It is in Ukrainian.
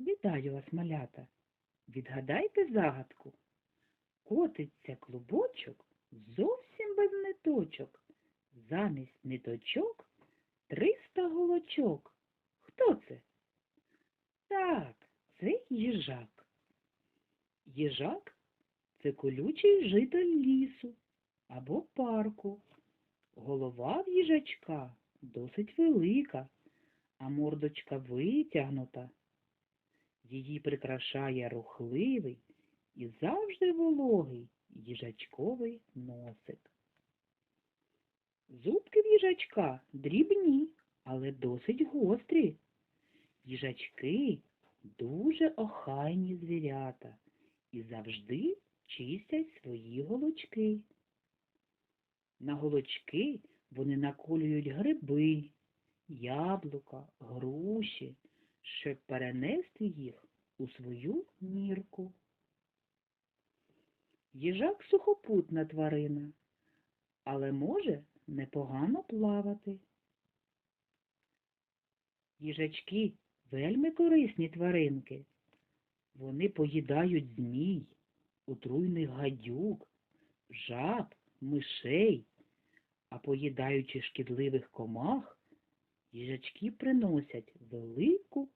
Вітаю вас, малята. Відгадайте загадку. Котиться клубочок зовсім без ниточок. Замість ниточок триста голочок. Хто це? Так, це їжак. Їжак це колючий житель лісу або парку. Голова в їжачка досить велика, а мордочка витягнута. Її прикрашає рухливий і завжди вологий їжачковий носик. Зубки в їжачка дрібні, але досить гострі. Їжачки дуже охайні звірята і завжди чистять свої голочки. На голочки вони наколюють гриби, яблука, груші, щоб перенести їх у свою нірку. Їжак сухопутна тварина, але може непогано плавати. Їжачки вельми корисні тваринки. Вони поїдають змій, отруйних гадюк, жаб, мишей, а поїдаючи шкідливих комах, їжачки приносять велику.